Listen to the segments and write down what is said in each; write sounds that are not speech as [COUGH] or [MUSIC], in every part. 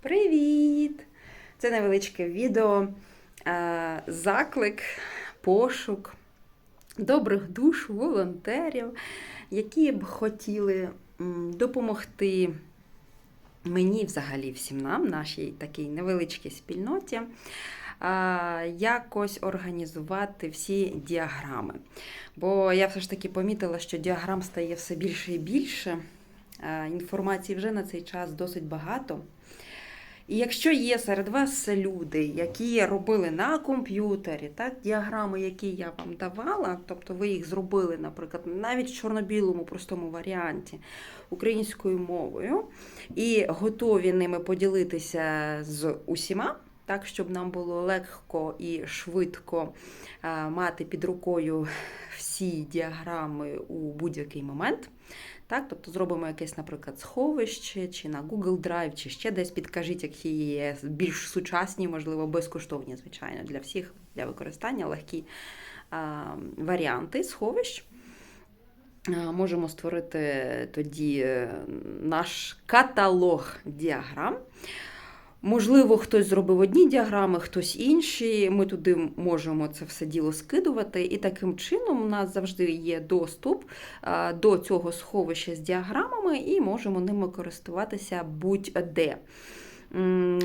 Привіт! Це невеличке відео, е, заклик, пошук добрих душ, волонтерів, які б хотіли допомогти мені, взагалі, всім нам, нашій такій невеличкій спільноті, е, якось організувати всі діаграми. Бо я все ж таки помітила, що діаграм стає все більше і більше. Е, Інформації вже на цей час досить багато. І якщо є серед вас люди, які робили на комп'ютері, так, діаграми, які я вам давала, тобто ви їх зробили, наприклад, навіть в чорно-білому простому варіанті українською мовою, і готові ними поділитися з усіма, так, щоб нам було легко і швидко е, мати під рукою всі діаграми у будь-який момент. Так, тобто зробимо якесь, наприклад, сховище, чи на Google Drive, чи ще десь підкажіть, які є більш сучасні, можливо, безкоштовні, звичайно, для всіх для використання легкі а, варіанти сховищ. Можемо створити тоді е, наш каталог діаграм. Можливо, хтось зробив одні діаграми, хтось інші. Ми туди можемо це все діло скидувати. І таким чином у нас завжди є доступ до цього сховища з діаграмами, і можемо ними користуватися будь-де.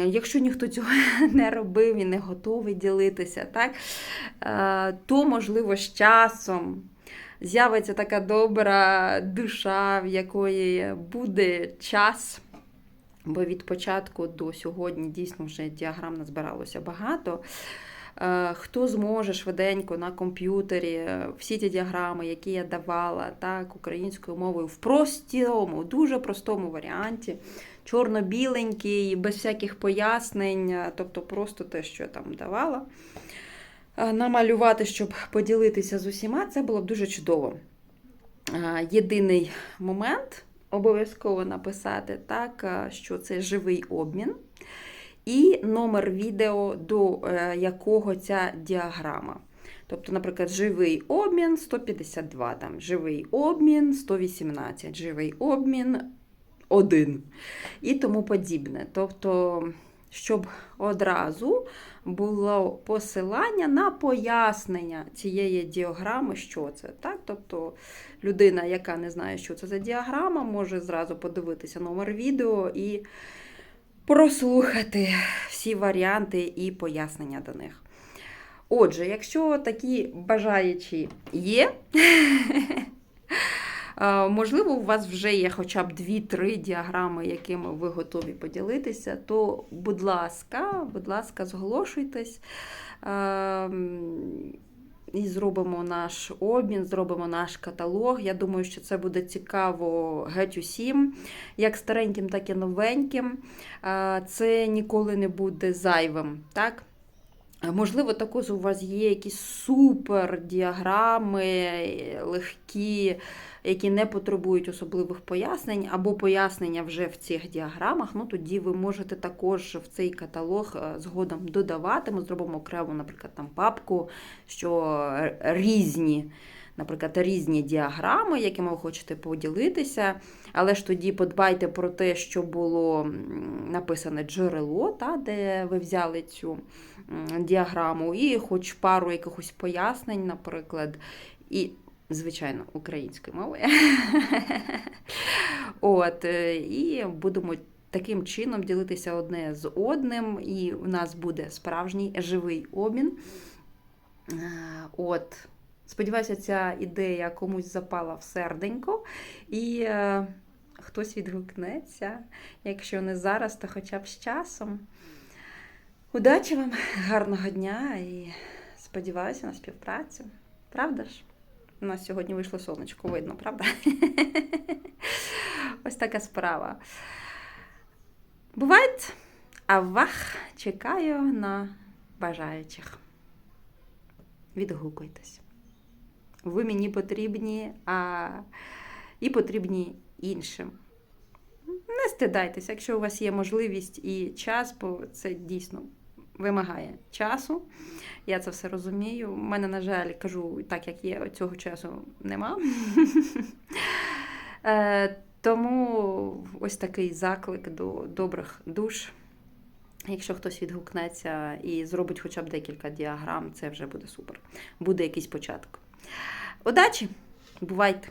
Якщо ніхто цього [LAUGHS] не робив і не готовий ділитися, так, то можливо з часом з'явиться така добра душа, в якої буде час. Бо від початку до сьогодні дійсно вже діаграм назбиралося багато. Е, Хто зможе швиденько на комп'ютері е, всі ті діаграми, які я давала так, українською мовою в простому, дуже простому варіанті, чорно-біленький, без всяких пояснень, е, тобто просто те, що я там давала, намалювати, щоб поділитися з усіма, це було б дуже чудово. Єдиний момент обов'язково написати, так, е, що це живий обмін, і номер відео, до е, якого ця діаграма. Тобто, наприклад, живий обмін 152, там, живий обмін 118, живий обмін 1 і тому подібне. Тобто, щоб одразу було посилання на пояснення цієї діаграми, що це. Так? Тобто людина, яка не знає, що це за діаграма, може зразу подивитися номер відео і прослухати всі варіанти і пояснення до них. Отже, якщо такі бажаючі є, [LAUGHS] можливо, у вас вже є хоча б 2-3 діаграми, якими ви готові поділитися, то, будь ласка, будь ласка, зголошуйтесь. І зробимо наш обмін, зробимо наш каталог. Я думаю, що це буде цікаво геть усім, як стареньким, так і новеньким. Це ніколи не буде зайвим. так? Е, Можливо, також у вас є якісь супер діаграми, легкі, які не потребують особливих пояснень, або пояснення вже в цих діаграмах. Ну, тоді ви можете також в цей каталог е, згодом додавати. Ми зробимо окрему, наприклад, там папку, що різні. Наприклад, різні діаграми, якими ви хочете поділитися, але ж тоді подбайте про те, що було написане джерело, та, де ви взяли цю діаграму, і хоч пару якихось пояснень, наприклад, і, звичайно, українською мовою. [LAUGHS] От, е, і будемо таким чином ділитися одне з одним, і у нас буде справжній живий обмін. Е, От. Сподіваюся, ця ідея комусь запала в серденько, і е, хтось відгукнеться. Якщо не зараз, то хоча б з часом. Удачі вам, гарного дня і сподіваюся на співпрацю. Правда ж? У нас сьогодні вийшло сонечко, видно, правда? [LAUGHS] Ось така справа. Буває, а вах чекаю на бажаючих. Відгукуйтесь. Ви мені потрібні, а і потрібні іншим. Не стидайтеся, якщо у вас є можливість і час, бо це дійсно вимагає часу. Я це все розумію. У мене, на жаль, кажу, так як є, цього часу нема. [LAUGHS] Е, Тому ось такий заклик до добрих душ. Якщо хтось відгукнеться і зробить хоча б декілька діаграм, це вже буде супер. Буде якийсь початок. Удачі! Бувайте!